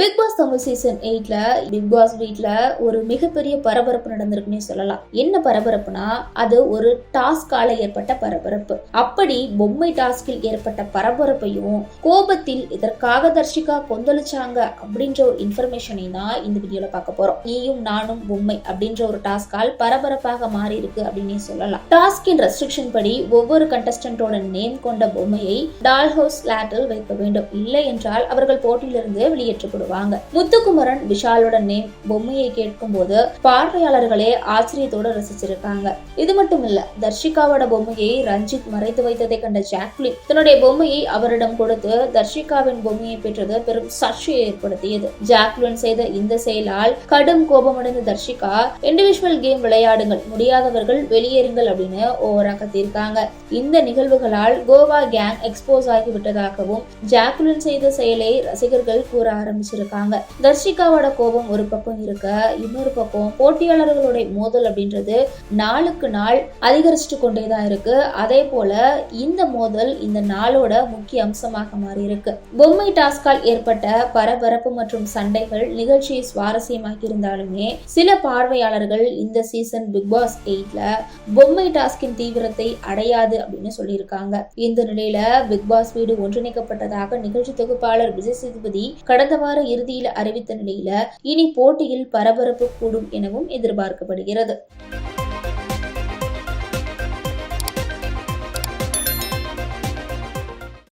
Big Boss Tamil season எயிட்ல Bigg Boss வீட்ல ஒரு மிகப்பெரிய பரபரப்பு நடந்திருக்குன்னே சொல்லலாம். என்ன பரபரப்புனா அது ஒரு டாஸ்கால ஏற்பட்ட பரபரப்பு. அப்படி பொம்மை டாஸ்கில் ஏற்பட்ட பரபரப்பையும் கோபத்தில் இதற்காக தர்ஷிகா கொந்தளிச்சாங்க அப்படின்ற ஒரு இன்ஃபர்மேஷனை தான் இந்த வீடியோல பார்க்க போறோம். நீயும் நானும் பொம்மை அப்படின்ற ஒரு டாஸ்கால் பரபரப்பாக மாறி இருக்கு அப்படின்னே சொல்லலாம். டாஸ்கின் ரெஸ்ட்ரிக்ஷன் படி ஒவ்வொரு கண்டஸ்டன்டோட நேம் கொண்ட பொம்மையை டால் ஹவுஸ் லேட்டில் வைக்க வேண்டும். இல்லை என்றால் அவர்கள் போட்டியிலிருந்து வெளியேற்றப்படும். வெளியேற்றப்படுவாங்க முத்துக்குமரன் விஷாலோட நேம் பொம்மையை கேட்கும் போது பார்வையாளர்களே ஆச்சரியத்தோட ரசிச்சிருக்காங்க. இது மட்டும் இல்ல தர்ஷிகாவோட பொம்மையை ரஞ்சித் மறைத்து வைத்ததை கண்ட ஜாக்லின் தன்னுடைய பொம்மையை அவரிடம் கொடுத்து தர்ஷிகாவின் பொம்மையை பெற்றது பெரும் சர்ச்சையை ஏற்படுத்தியது. ஜாக்லின் செய்த இந்த செயலால் கடும் கோபமடைந்த தர்ஷிகா இண்டிவிஜுவல் கேம் விளையாடுங்கள் முடியாதவர்கள் வெளியேறுங்கள் அப்படின்னு ஓவரா கத்தியிருக்காங்க இந்த நிகழ்வுகளால் கோவா கேங் எக்ஸ்போஸ் ஆகிவிட்டதாகவும் ஜாக்லின் செய்த செயலை ரசிகர்கள் கூற ஆரம்பிச்சிருக்காங்க. தர்ஷிகாவோட கோபம் ஒரு பக்கம் இருக்க இன்னொரு பக்கம் போட்டியாளர்களுடைய மோதல் அப்படின்றது நாளுக்கு நாள் அதிகரிச்சுட்டு கொண்டேதான் இருக்கு. அதே போல இந்த மோதல் இந்த நாளோட முக்கிய அம்சமாக மாறி இருக்கு. பொம்மை டாஸ்கால் ஏற்பட்ட பரபரப்பு மற்றும் சண்டைகள் நிகழ்ச்சியை சுவாரஸ்யமாக்கி இருந்தாலுமே சில பார்வையாளர்கள் இந்த சீசன் பிக் பாஸ் எயிட்ல பொம்மை டாஸ்கின் தீவிரத்தை அடையாது அப்படின்னு சொல்லியிருக்காங்க. இந்த நிலையில பிக் பாஸ் வீடு ஒன்றிணைக்கப்பட்டதாக நிகழ்ச்சி தொகுப்பாளர் விஜய் சேதுபதி கடந்த வார இறுதியில் அறிவித்த நிலையில இனி போட்டியில் பரபரப்பு கூடும் எனவும் எதிர்பார்க்கப்படுகிறது.